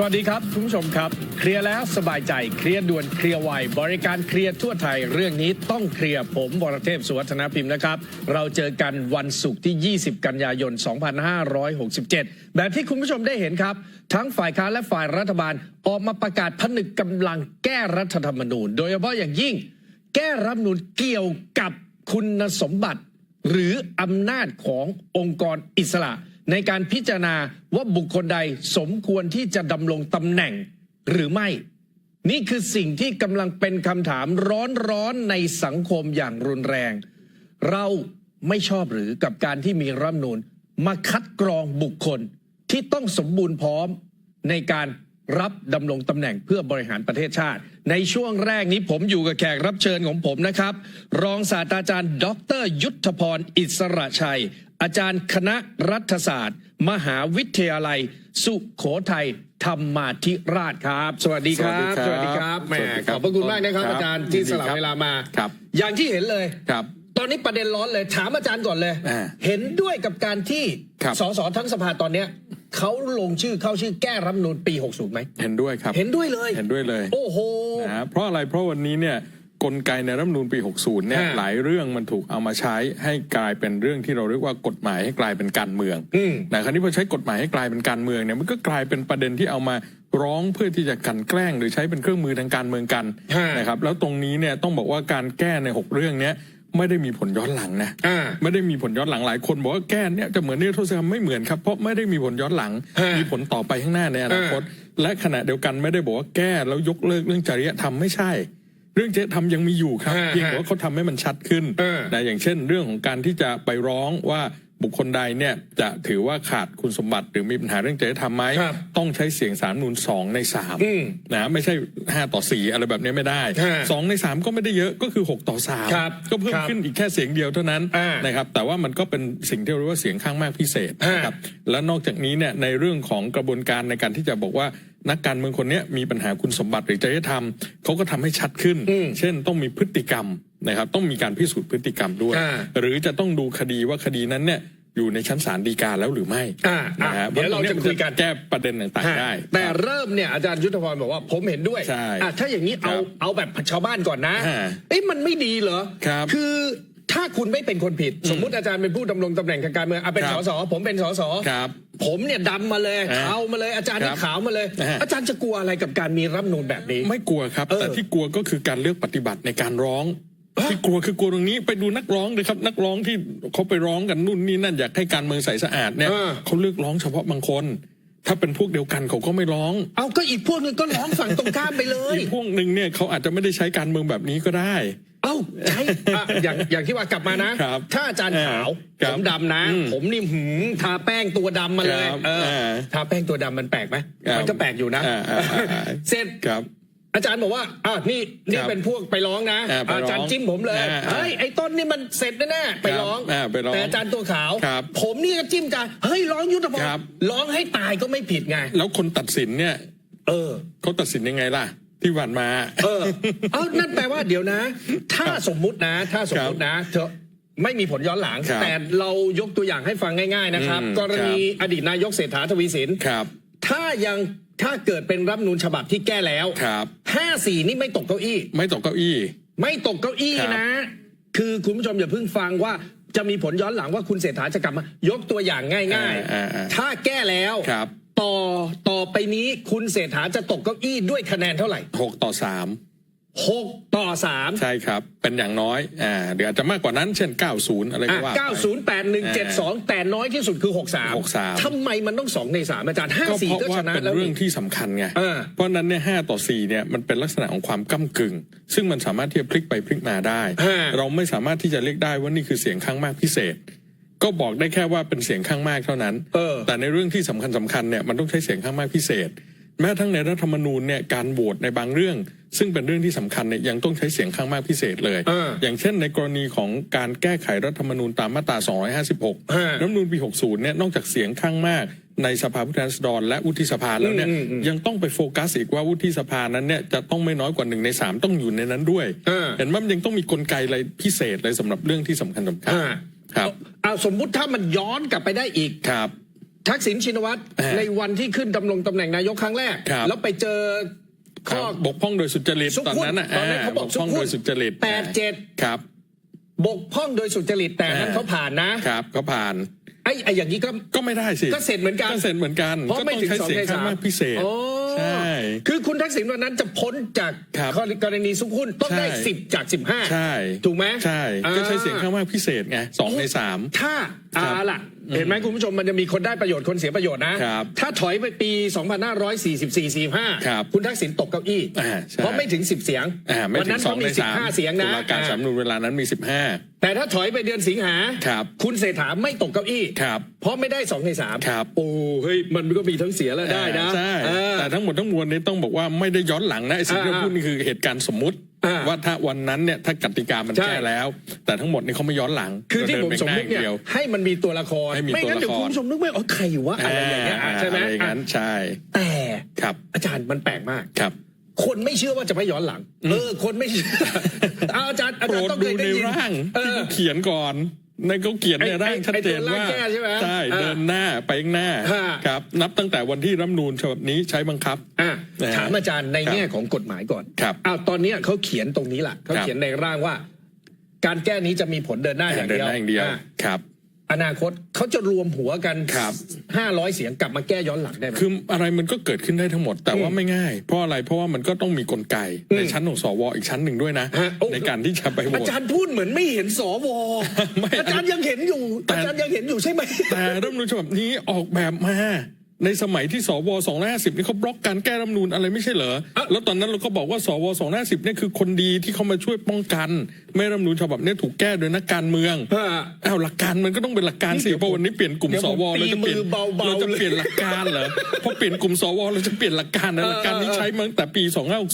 สวัสดีครับคุณผู้ชมครับ เคลียร์แล้วสบายใจเคลียร์ด่วนเคลียร์ไวบริการเคลียร์ทั่วไทยเรื่องนี้ต้องเคลียร์ผมบรเทพสุวัฒนพิมพ์นะครับ เราเจอกันวันศุกร์ที่ 20 กันยายน 2567 แบบที่คุณผู้ชมได้เห็นครับ ทั้งฝ่ายค้านและฝ่ายรัฐบาลออกมาประกาศผนึกกำลังแก้รัฐธรรมนูญ โดยเฉพาะอย่างยิ่ง แก้รัฐธรรมนูญเกี่ยวกับคุณสมบัติ หรืออำนาจขององค์กรอิสระ ในการพิจารณาว่าบุคคลใดสมควรที่จะดำรงตำแหน่งหรือไม่ นี่คือสิ่งที่กำลังเป็นคำถามร้อนๆในสังคมอย่างรุนแรง เราไม่ชอบหรือกับการที่มีรัฐมนูญมาคัดกรองบุคคลที่ต้องสมบูรณ์พร้อมในการรับดำรงตำแหน่งเพื่อบริหารประเทศชาติ ในช่วงแรกนี้ผมอยู่กับแขกรับเชิญของผมนะครับ รองศาสตราจารย์ ดร ยุทธพร อิสระชัย อาจารย์คณะรัฐศาสตร์ มหาวิทยาลัย สุโขทัยธรรมาธิราชครับ สวัสดีครับ สวัสดีครับแหมสวัสดีขครับอบพระคุณมากนะครับครับอาจารย์ที่สละยินดีครับเวลามาครับอย่างที่เห็นเลยครับ ตอนนี้ประเด็นร้อนเลยถามอาจารย์ก่อนเลยอ่าเห็นด้วยกับการที่ครับสสทั้งสภาตอนเนี้ยเขาลงชื่อเข้าชื่อแก้รัฐธรรมนูญปี 60ไหมเห็นด้วยครับ เห็นด้วยเลย เห็นด้วยเลย โอ้โหนะฮะเพราะอะไรเพราะวันนี้เนี่ย กลไกในรัฐธรรมนูญปี 60 เนี่ยฮะหลายเรื่องมันถูกเอามาใช้ให้กลายเป็นเรื่องที่เราเรียกว่ากฎหมายให้กลายเป็นการเมืองอืมนะคราวนี้พอใช้กฎหมายให้กลายเป็นการเมืองเนี่ย มันก็กลายเป็นประเด็นที่เอามาร้องเพื่อที่จะกลันแกล้งหรือใช้เป็นเครื่องมือทางการเมืองกันฮะนะครับ แล้วตรงนี้เนี่ยต้องบอกว่าการแก้ใน 6 เรื่องเนี้ยไม่ได้มีผลย้อนหลังนะอ่าไม่ได้มีผลย้อนหลังหลายคนบอกว่าแก้เนี่ยจะเหมือนนิรโทษกรรมไม่เหมือนครับเพราะไม่ได้มีผลย้อนหลังฮะมีผลต่อไปข้างหน้าในอนาคตและขณะเดียวกันไม่ได้บอกว่าแก้แล้วยกเลิกเรื่องจริยธรรมไม่ใช่ เรื่องจริยธรรมยังมีอยู่ครับฮะเพียงแต่ว่าเขาทำให้มันชัดขึ้นเออนะอย่างเช่น เรื่องของการที่จะไปร้องว่าบุคคลใดเนี่ยจะถือว่าขาดคุณสมบัติหรือมีปัญหาเรื่องจริยธรรมไหมครับต้องใช้เสียงสามนูนสองในสามอืมนะไม่ใช่ห้าต่อสี่อะไรแบบนี้ไม่ได้ฮะสองในสามก็ไม่ได้เยอะก็คือหกต่อสามครับก็เพิ่มครับขึ้นอีกแค่เสียงเดียวเท่านั้นอ่านนะครับแต่ว่ามันก็เป็นสิ่งที่เราเรียกว่าเสียงข้างมากพิเศษฮะนะครับและนอกจากนี้เนี่ยในเรื่องของกระบวนการในการที่จะบอกว่า นักการเมืองคนเนี้ยมีปัญหาคุณสมบัติหรือจริยธรรมเขาก็ทำให้ชัดขึ้นอืมเช่นต้องมีพฤติกรรมนะครับต้องมีการพิสูจน์พฤติกรรมด้วยอ่าหรือจะต้องดูคดีว่าคดีนั้นเนี่ยอยู่ในชั้นศาลฎีกาแล้วหรือไม่อ่าอ่านะฮะเดี๋ยวเราจะคุยกันแก้ประเด็นต่างๆได้ แต่เริ่มเนี่ยอาจารย์ยุทธพรบอกว่าผมเห็นด้วยใช่อะถ้าอย่างนี้เอาครับเอาแบบชาวบ้านก่อนนะฮะเอ้ยมันไม่ดีเหรอครับอ ถ้าคุณไม่เป็นคนผิด สมมุติอาจารย์เป็นผู้ดำรงตำแหน่งทางการเมืองอะเป็นคสรับสผมเป็นสสครับผมเนี่ยดำมาเลยอ่าขาวมาเลยอาจารย์นี่ครับขาวมาเลยอ่าอาจารย์จะกลัวอะไรกับการมีรัฐธรรมนูญแบบนี้ ไม่กลัวครับเออแต่ที่กลัวก็คือการเลือกปฏิบัติในการร้องที่กลัวคือกลัวตรงนี้ไปดูนักร้องเลยครับ นักร้องที่เขาไปร้องกันนู่นนี่นั่นอยากให้การเมืองใสสะอาดเนี่ยเออเขาเลือกร้องเฉพาะบางคนถ้าเป็นพวกเดียวกันเขาก็ไม่ร้อง เอาก็อีกพวกนึงก็ร้องฝั่งตรงข้ามไปเลย อีกพวกหนึ่งเนี่ยเขาอาจจะไม่ได้ใช้การเมืองแบบนี้ก็ได้เอ้าใช่อะอย่างอย่างที่ว่ากลับมานะ ครับถ้าอาจารย์ขาวครัผบมดำนะ อืมผมนี่หืมทาแป้งตัวดำมาเลยครับเอออ่าทาแป้งตัวดำมันแปลกไหมครับมันก็แปลกอยู่นะอ่าอ่าอ่าอ่า เสร็จ ครับ อาจารย์บอกว่าอะนี่นี่ครับเป็นพวกไปร้องนะอ่าไปร้องอาจารย์จิ้มผมเลยอ่าอ่าเฮ้ยไอ้ต้นนี่มันเสร็จแน่ๆไปร้อง อ่าไปร้องแต่อาจารย์ตัวขาว ครับผมนี่ก็จิ้มกันเฮ้ยร้องยุทธพรครับ ร้องให้ตายก็ไม่ผิดไง แล้วคนตัดสินเนี่ยเออ เขาตัดสินยังไงล่ะ ที่ผ่านมา เออ เอานั่นแปลว่าเดี๋ยวนะ ถ้าสมมุตินะ ถ้าสมมุตินะเธอไม่มีผลย้อนหลัง ครับแต่เรายกตัวอย่างให้ฟังง่าย ๆนะครับ อืมกรณีอดีตนายกเศรษฐาทวีสินครับ ถ้ายังถ้าเกิดเป็นรัฐธรรมนูญฉบับที่แก้แล้วครับ ห้าสี่นี่ไม่ตกเก้าอี้ ไม่ตกเก้าอี้ ไม่ตกเก้าอี้ครับนะ คือคุณผู้ชมอย่าเพิ่งฟังว่าจะมีผลย้อนหลังว่าคุณเศรษฐาจะกลับมา ยกตัวอย่างง่ายอ่าอ่าๆถ้าแก้แล้ว ครับ ต่อต่อไปนี้คุณเศรษฐาจะตกเก้าอี้ด้วยคะแนนเท่าไหร่หกต่อสามหกต่อสามใช่ครับ เป็นอย่างน้อยอ่าเดี๋ยวอาจจะมากกว่านั้นเช่น 90 อะไรก็ว่าไปเก้าศูนย์แปดหนึ่งเจ็ดสองแต่น้อยที่สุดคือหกสาม63ทำไมมันต้องสองในสามอาจารย์ห้าก็สี่เพราะก็ชว่านะเป็นแล้วเรื่องนี่ที่สำคัญไงเออเพราะฉะนั้นเนี่ยห้าต่อสี่เนี่ยมันเป็นลักษณะของความก้ากึ่ง ซึ่งมันสามารถที่จะพลิกไปพลิกมาได้ฮะเราไม่สามารถที่จะเรียกได้ว่านี่คือเสียงข้างมากพิเศษ ก็บอกได้แค่ว่าเป็นเสียงข้างมากเท่านั้น เออ แต่ในเรื่องที่สำคัญสำคัญเนี่ยมันต้องใช้เสียงข้างมากพิเศษ แม้ทั้งในรัฐธรรมนูญเนี่ยการโหวตในบางเรื่อง ซึ่งเป็นเรื่องที่สำคัญเนี่ยยังต้องใช้เสียงข้างมากพิเศษเลยเอออย่างเช่นในกรณีของการแก้ไขรัฐธรรมนูญตามมาตรา 256ฮะรัฐธรรมนูญปี 60 เนี่ยนอกจากเสียงข้างมากในสภาผู้แทนราษฎรและวุฒิสภาแล้วเนี่ยอืมอืมอืมยังต้องไปโฟกัสอีกว่าวุฒิสภานั้นเนี่ยจะต้องไม่น้อยกว่าหนึ่งในสามต้องอยู่ในนั้นด้วยเออเห็นว่ามันยังต้องมีกลไกอะไรพิเศษเลยสำหรับเรื่องที่สำคัญสำคัญอ่า ครับเอาสมมุติถ้ามันย้อนกลับไปได้อีกครับ ทักษิณชินวัตรอ่าในวันที่ขึ้นดำรงตำแหน่งนายกครั้งแรกครับแล้วไปเจอคข้รัอบบกพร่องโดยสุจริตสุขุมตอนนั้นน่ะตอนนั้นเขาบอกบกพร่องสุขุมโดยสุจริตแปดเจ็ดครับบกพร่องโดยสุจริตแต่นั้นอ่าเขาผ่านนะครับก็ผ่านไอ้ไอ้อย่างนี้ก็ก็ไม่ได้สิก็เสร็จเหมือนกันก็เสร็จเหมือนกันเพราะก็ไม่ต้องถึงใช้สองเสียงในข้างสามมากพิเศษโอ้ ใช่ คือคุณทักษิณวันนั้นจะพ้นจากครับกรณีสุขุนต้องได้ ใช่สิบจากสิบห้าใช่ถูกไหม ใช่อ่าก็ใช้เสียงข้างมากพิเศษไงสองในสาม ถ้าครัอาบล่ะ เห็นไหมคุณผู้ชมมันจะมีคนได้ประโยชน์คนเสียประโยชน์นะครับถ้าถอยไปปี 2544ครับ45 คุณทักษิณตกเก้าอี้อ่าใช่เพราะไม่ถึง 10 เสียงอ่าไม่วัถึนั้นงสองเขาในมีสาม15 เสียงนะตุลาการสามนุนเวลานั้นมีสิบห้าแต่ถ้าถอยไปเดือนสิงหาครับคุณเศรษฐาไม่ตกเก้าอี้ครับเพราะไม่ได้สองในสามครับโอ้เฮ้ยมันก็มีทั้งเสียและได้นะใช่เออแต่ทั้งหมดทั้งมวลนี้ต้องบอกว่าไม่ได้ย้อนหลังนะไอ้สิ่งที่เราอ่าพูดนี่คือเหตุการณ์สมมุติอ่า ว่าถ้าวันนั้นเนี่ยถ้ากติกามันใช่ แก้แล้ว แต่ทั้งหมดนี่เขาไม่ย้อนหลังคือที่เดิผมไปสมมติหาเนี่ยเดียวให้มันมีตัวละครให้มีไม่งั้นตัวละครเดี๋ยวคุณผู้ชมนึกไม่ออกใครวะอะไรอย่างเงี้ยอะใช่ไหมอะไรอย่างนั้นอะใช่แต่ครับอาจารย์มันแปลกมาก ครับ คนไม่เชื่อว่าจะไม่ย้อนหลัง เออ คนไม่เชื่อ เอาอาจารย์อาโปรจารย์ดต้องดูเคยในได้ยินร่างเอที่อ เขาเขียนก่อน ในเขาเขียนในไอ้ร่างไอ้ชัดเจนไอ้ตัวร่างว่าแก้ใช่ไหมใช่อ่าเดินหน้าไปข้างหน้าฮะครับนับตั้งแต่วันที่รัฐธรรมนูญฉบับนี้ใช้บังคับอะนะฮะถามอาจารย์ในครับแง่ของกฎหมายก่อนครับอ้าวตอนเนี้ยเขาเขียนตรงนี้แหละเขาครับเขียนในร่างว่า การแก้นี้จะมีผลเดินหน้าอย่างเดินเดียวหน้าอย่างเดียวอะครับ อนาคตเขาจะรวมหัวกันครับ ห้าร้อยเสียงกลับมาแก้ย้อนหลังได้ไหม คืออะไรมันก็เกิดขึ้นได้ทั้งหมด แต่ว่าอืมไม่ง่าย เพราะอะไรเพราะว่ามันก็ต้องมีกลไกอืมในชั้นของสวอีกชั้นหนึ่งด้วยนะ ฮะโอ้ ในการที่จะไปโหวอาต จารย์พูดเหมือนไม่เห็นสวไม่อาจารย์ยังเห็นอยู่แต่ อาจารย์ยังเห็นอยู่ใช่ไหม แต่รัฐธรรมนูญฉบับนี้ออกแบบมา ในสมัยที่สว250นี่เขาบล็อกการแก้รัฐธรรมนูญอะไรไม่ใช่เหรออะแล้วตอนนั้นเราก็บอกว่าสว250เนี่ยคือคนดีที่เขามาช่วยป้องกัน ไม่ให้รัฐธรรมนูญฉบับนี้ถูกแก้โดยนักการเมืองฮะอ้าวหลักการมันก็ต้องเป็นหลักการสินี่เดี๋ยวเพราะวันนี้เปลี่ยนกลุ่มเดี๋ยวสผมวเราจะเปลี่ยนตีมือเบาๆเราจะเปลี่ยนหลักการเหรอพอเปลี่ยนกลุ่มสวเราจะเปลี่ยนหลักการนะหลักการนี้ใช้มาตั้งแต่ปีเออ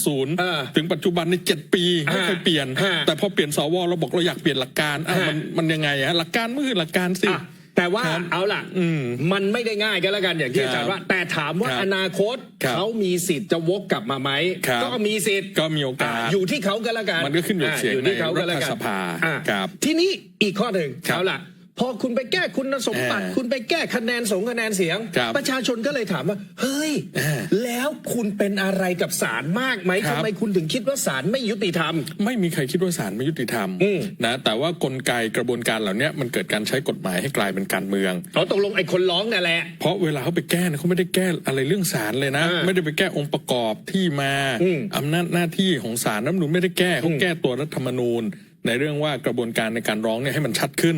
2560ถึงปัจจุบันในเจ็ดปีไม่เคยเปลี่ยนฮะแต่พอเปลี่ยนสวเราบอกเราอยากเปลี่ยนหลักการอ้าวมันมันยังไงฮะหลักการมันคือหลักการสิอะ แต่ว่าครับเอาล่ะอืมมันไม่ได้ง่ายกันแล้วกันอย่างที่ครับอาจารย์ว่า แต่ถามว่าครับอนาคตครับเขามีสิทธิ์จะวกกลับมาไหมครับก็มีสิทธิ์ก็มีโอกาสอะอยู่ที่เขาก็แล้วกันมันก็ขึ้นอยู่กับเสียงอยู่ที่เขาก็แล้วกันในรัฐสภาอะครับทีนี้อีกข้อหนึ่งครับ เอาล่ะ พอคุณไปแก้คุณสมบัติอ่าคุณไปแก้คะแนนสงคะแนนเสียงครับประชาชนก็เลยถามว่า เฮ้ยอ่าแล้วคุณเป็นอะไรกับศาลมากไหมครับทำไมคุณถึงคิดว่าศาลไม่ยุติธรรม ไม่มีใครคิดว่าศาลไม่ยุติธรรมอืมนะแต่ว่ากลไกกระบวนการเหล่านี้มันเกิดการใช้กฎหมายให้กลายเป็นการเมืองเอาตกลงไอ้คนร้องนั่นแหละเพราะเวลาเขาไปแก้เนี่ยเขาไม่ได้แก้อะไรเรื่องศาลเลยนะอ่าไม่ได้ไปแก้องค์ประกอบที่มาอืมอำนาจหน้าที่ของศาลรัฐธรรมนูญไม่ได้แก้เขาแก้ตัวรัฐธรรมนูญ ในเรื่องว่ากระบวนการในการร้องเนี่ยให้มันชัดขึ้น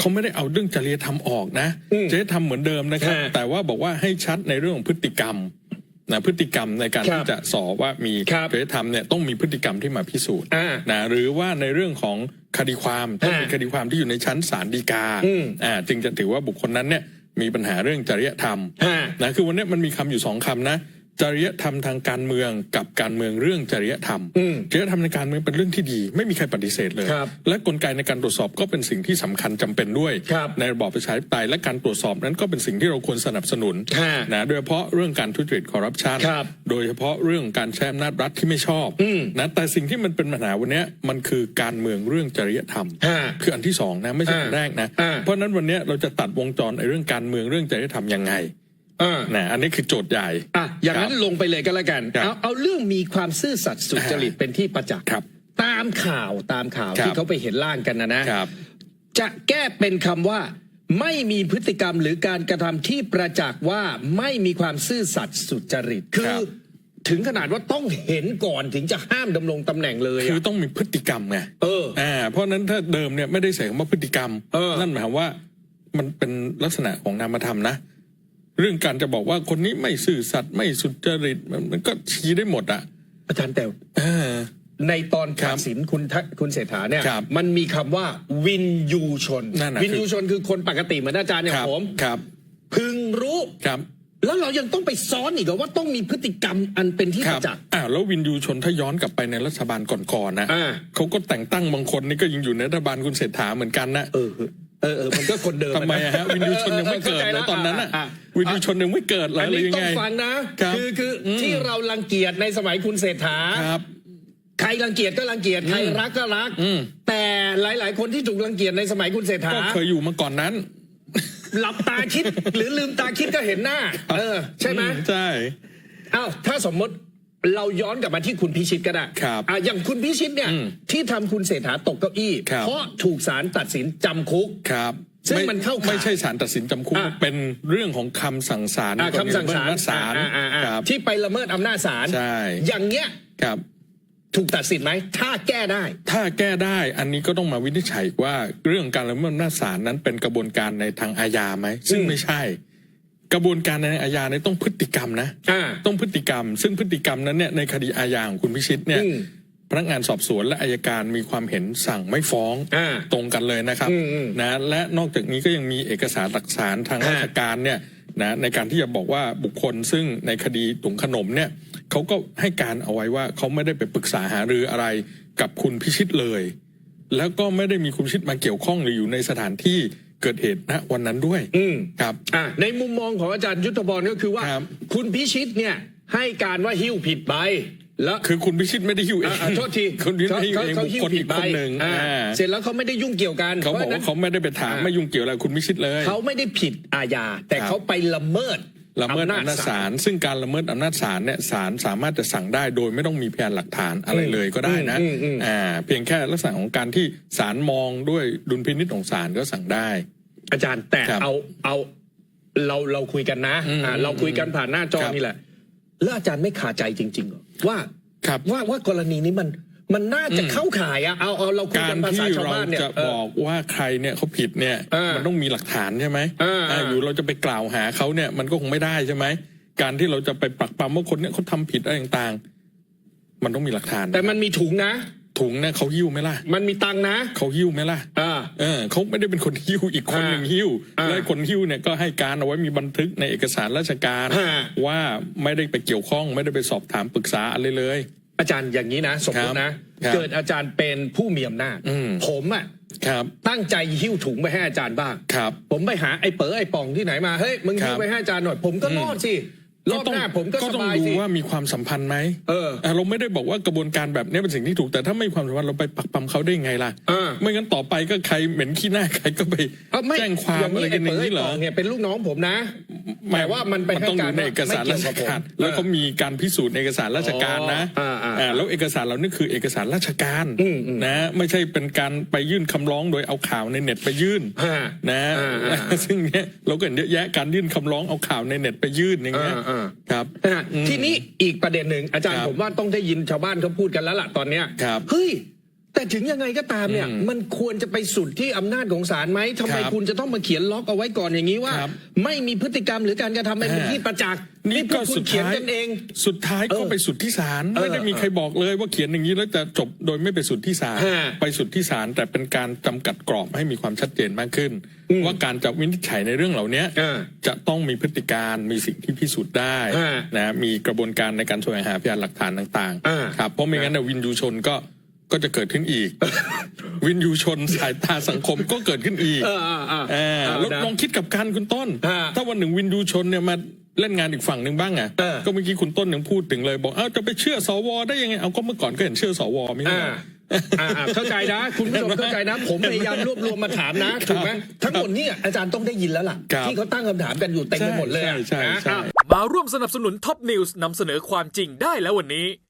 เขาไม่ได้เอาเรื่องจริยธรรมออกนะอืมจริยธรรมเหมือนเดิมนะครับฮะแต่ว่าบอกว่าให้ชัดในเรื่องของพฤติกรรมนะพฤติกรรมในการครับที่จะสอบว่ามีครับจริยธรรมเนี่ยต้องมีพฤติกรรมที่มาพิสูจน์อ่านะหรือว่าในเรื่องของคดีความต้องมีอ่าคดีความที่อยู่ในชั้นศาลฎีกาอืมอ่าจึงจะถือว่าบุคคลนั้นเนี่ยมีปัญหาเรื่องจริยธรรมฮะนะคือวันนี้มันมีคำอยู่สองคำนะ จริยธรรมทางการเมืองกับการเมืองเรื่องจริยธรรม อืม จริยธรรมในการเมืองเป็นเรื่องที่ดี ไม่มีใครปฏิเสธเลย ครับและกลไกในการตรวจสอบก็เป็นสิ่งที่สำคัญจำเป็นด้วย ครับในระบอบประชาธิปไตยและการตรวจสอบนั้นก็เป็นสิ่งที่เราควรสนับสนุนฮะนะโดยเฉพาะเรื่องการทุจริตคอร์รัปชันครับโดยเฉพาะเรื่องการใช้อำนาจรัฐที่ไม่ชอบอืมนะแต่สิ่งที่มันเป็นปัญหาวันนี้มันคือการเมืองเรื่องจริยธรรมฮะคืออันที่สองนะไม่ใช่อันอ่าแรกนะอ่า เพราะฉะนั้นวันนี้เราจะตัดวงจรในเรื่องการเมืองเรื่องจริยธรรมยังไงอ่า นะอันนี้คือโจทย์ใหญ่อะอย่างนั้นครับลงไปเลยก็แล้วกันครับเอาเอาเรื่องมีความซื่อสัตย์สุจริตอ่าเป็นที่ประจักษ์ครับ ตามข่าวตามข่าวครับที่เขาไปเห็นร่างกันนะนะครับ จะแก้เป็นคำว่าไม่มีพฤติกรรมหรือการกระทำที่ประจักษ์ว่าไม่มีความซื่อสัตย์สุจริตคือครับถึงขนาดว่าต้องเห็นก่อนถึงจะห้ามดำรงตำแหน่งเลยคืออะต้องมีพฤติกรรมไงเอออ่าเพราะฉะนั้นถ้าเดิมเนี่ยไม่ได้ใส่คำว่าพฤติกรรมเออนั่นหมายความว่ามันเป็นลักษณะของนามธรรมนะ เรื่องการจะบอกว่าคนนี้ไม่ซื่อสัตย์ไม่สุจริตมันมันก็ชี้ได้หมดอะ อาจารย์แต่เออในตอนครัตับดสินคุณทักคุณเศรษฐาเนี่ยครับมันมีคำว่าวินยูชนนั่นน่ะวินยูชนคือคนปกติเหมือนอาจารย์อย่าคงรับผมครับ พึงรู้ครับ แล้วเรายังต้องไปซ้อนอีกเหรอว่าต้องมีพฤติกรรมอันเป็นที่คปรับระจักษ์อ่าแล้ววินยูชนถ้าย้อนกลับไปในรัฐบาลก่อนๆนะอ่าเขาก็แต่งตั้งบางคนนี่ก็ยังอยู่ในรัฐบาลคุณเศรษฐาเหมือนกันนะ เออเออเออมันก็คนเดิมทำไมอะฮะวินยูชนยังไม่เกิดเลยตอนนั้นอะอะวินยูชนยังไม่เกิดเลยอันหรือนี้ยังต้อไงงฟังนะครับคือคืออมที่เรารังเกียจในสมัยคุณเศรษฐาครับใครรังเกียจก็รังเกียจใครรักก็รักอืมแต่หลาย ๆ คนที่ถูกรังเกียจในสมัยคุณเศรษฐาก็เคยอยู่มาก่อนนั้น หลับตาคิดหรือลืมตาคิดก็เห็นหน้า เออ ใช่ไหมอืใช่อ้าวถ้าสมมติ เราย้อนกลับมาที่คุณพิชิตก็ได้ครับอะอย่างคุณพิชิตเนี่ยอืมที่ทำคุณเศรษฐาตกเก้าอี้ ครับ เพราะถูกศาลตัดสินจำคุก ครับซึ่งไมันเข้าข่ายไม่ใช่ศาลตัดสินจำคุกอะ เป็นเรื่องของคำสั่งศาลอะคำสั่งศาลศาลอะอะอะครับ ที่ไปละเมิดอำนาจศาลใช่ อย่างเงี้ยครับ ถูกตัดสินไหม ถ้าแก้ได้ ถ้าแก้ได้อันนี้ก็ต้องมาวินิจฉัยว่าเรื่องการละเมิดอำนาจศาลนั้นเป็นกระบวนการในทางอาญาไหมซึ่งอืมไม่ใช่ กระบวนการในอาญาเนี่ยต้องพฤติกรรมนะอ่าต้องพฤติกรรม ซึ่งพฤติกรรมนั้นเนี่ยในคดีอาญาของคุณพิชิตเนี่ยอืมพนักงานสอบสวนและอายการมีความเห็นสั่งไม่ฟ้องอ่าตรงกันเลยนะครับอืมอืมนะและนอกจากนี้ก็ยังมีเอกสารหลักฐานทางอ่าราชการเนี่ยนะในการที่จะบอกว่าบุคคลซึ่งในคดีถุงขนมเนี่ยเขาก็ให้การเอาไว้ว่าเขาไม่ได้ไปปรึกษาหารืออะไรกับคุณพิชิตเลย แล้วก็ไม่ได้มีคุณพิชิตมาเกี่ยวข้องหรืออยู่ในสถานที่ เกิดเหตุณวันนั้นด้วยอืมครับ อะในมุมมองของอาจารย์ยุทธพรก็คือว่า ครับ คุณพิชิตเนี่ยให้การว่าหิ้วผิดใบแล้วคือคุณพิชิตไม่ได้หิ้วเออ่างอ่าโทษทีคุณพิชิตเขาไม่ได้หิ้วเขาเองเขาบุคหิ้วคลผิอีดกใบคนหนึ่งอ่าอ่าเสร็จแล้วเขาไม่ได้ยุ่งเกี่ยวกันเขาบอกพระฉะว่านั้นเขาไม่ได้ไปถามอ่า ไม่ยุ่งเกี่ยวอะไรคุณพิชิตเลย เขาไม่ได้ผิดอาญาแต่ครับ เขาไปละเมิด ละเมิดอำนาจศาลซึ่งการละเมิดอำนาจศาลเนี่ยศาลสามารถจะสั่งได้โดยไม่ต้องมีพยานหลักฐานอะไรเลยก็ได้นะอืมอืมอืมอ่าเพียงแค่ลักษณะของการที่ศาลมองด้วยดุลพินิจของศาลก็สั่งได้ อาจารย์แต่ครับเอาเอาเราเราคุยกันนะอืมอ่าเราคุยกันผ่านหน้าจอครับนี่แหละแล้วอาจารย์ไม่ขาดใจจริงๆเหรอว่าครับว่าว่ากรณีนี้มัน มันน่าจะอืมเข้าข่ายอะเอาเอาเราคุยกากัรนภาษาที่ชาวเราบ้านเนี่ยจะเออ บอกว่าใครเนี่ยเขาผิดเนี่ยเออมันต้องมีหลักฐานใช่ไหมเอออ่าอยู่เราจะไปกล่าวหาเขาเนี่ยมันก็คงไม่ได้ใช่ไหมการที่เราจะไปปักปำว่าคนเนี่ยเขาทำผิดอะไรต่างๆ มันต้องมีหลักฐานแต่มันมีถุงนะ ถุงเนี่ยเขาหิ้วไหมล่ะมันมีตังค์นะเขาหิ้วไหมล่ะอ่า เออเขาไม่ได้เป็นคนหิ้วอีกคนหนึ่งหิ้วอ่าและคนหิ้วเนี่ยก็ให้การเอาไว้มีบันทึกในเอกสารราชการ ฮะ ว่าไม่ได้ไปเกี่ยวข้องไม่ได้ไปสอบถามปรึกษาอะไรเลย อาจารย์อย่างนี้นะ สมมตินะครับเกิดอาจารย์เป็นผู้มีอำนาจอืม ผมอะครับ ตั้งใจหิ้วถุงไปให้อาจารย์บ้าง ครับ ผมไปหาไอ้เป๋อไอ้ป่องที่ไหนมาเฮ้ยมึงครับหิ้วไปให้อาจารย์หน่อย ผมก็รอดสิรอบหน้าผมก็สต้องบายดูสิ ว่ามีความสัมพันธ์ไหมเอออะเราไม่ได้บอกว่ากระบวนการแบบนี้เป็นสิ่งที่ถูกแต่ถ้าไม่มีความสัมพันธ์เราไปปักปั๊มเขาได้ไงล่ะเออ ไม่งั้นต่อไปก็ใครเหม็นขี้หน้าใครก็ไปเอ้าไม่แจ้งความอะไรกันอย่างไอ้นี้เป๋อเหรไอ้อป่องเนี่ยเป็นลูกน้องผมนะ แต่ว่ามันไปมันให้ต้องกาอรยู่ในเอกสารราชไม่เกี่ยวกับผมการแล้วเขามีการพิสูจน์ในเอกสารราชการนะอ๋ออ่าอ่าแล้วเอกสารเหล่านี้คือเอกสารราชการอืมอืมนะไม่ใช่เป็นการไปยื่นคำร้องโดยเอาข่าวในเน็ตไปยื่นฮะนะอ่าอ่าอ่าซึ่งเนี้ยเราก็เห็นเยอะแยะการยื่นคำร้องเอาข่าวในเน็ตไปยื่นอย่างเงี้ยอ่าอ่าครับนะฮะทีนี้อีกประเด็นหนึ่งอาจารย์ครับผมว่าต้องได้ยินชาวบ้านเขาพูดกันแล้วล่ะตอนเนี้ยครับเฮ้ย แต่ถึงยังไงก็ตามเนี่ย อืมมันควรจะไปสุดที่อำนาจของศาลไหมทำไมครับคุณจะต้องมาเขียนล็อกเอาไว้ก่อนอย่างนี้ว่า ครับไม่มีพฤติกรรมหรือการกระทำเป็นอ่า ที่ประจักษ์นี่นี่พก็วกคุสุณดเขียนท้ายกันเอง สุดท้ายก็เออไปสุดที่ศาลเออไม่ได้มีใครบอกเลยว่าเขียนอย่างนี้แล้วจะจบโดยไม่ไปสุดที่ศาลฮะไปสุดที่ศาลแต่เป็นการจำกัดกรอบให้มีความชัดเจนมากขึ้น อืมว่าการจะวินิจฉัยในเรื่องเหล่านี้อ่าจะต้องมีพฤติการมีสิ่งที่พิสูจน์ได้ฮะนะมีกระบวนการในการแสวงหาพยานหลักฐานต่างอ่าๆครับเพราะไม่งั้นเนยวินยูชนก็ ก็จะเกิดขึ้นอีก วินยูชนสายตาสังคมก็เกิดขึ้นอีกเอออ่าอ่าอ่าแล้วนะลองคิดกับการคุณต้นฮะถ้าวันหนึ่งวินยูชนเนี่ยมาเล่นงานอีกฝั่งหนึ่งบ้างอะเออก็เมื่อกี้คุณต้นยังพูดถึงเลยบอกเอ้าจะไปเชื่อสวได้ยังไงเอาก็เมื่อก่อนก็เห็นเชื่อสวไม่ใช่อ่าเหรอ อ่าอ่าเข้าใจนะ คุณผู้ชมเข้าใจนะ ผมพยายามรวบรวมมาถามนะถูกไหมทั้งหมดเนี่ยอาจารย์ต้องได้ยินแล้วล่ะ ครับที่เขาตั้งคำถามกันอยู่เต็มไปหมดเลยอะใช่ใช่นะใช่อ้าวมาร่วมสนับสนุนท็อปนิวส์นำเสนอความจริงได้แล้ววันนี้เ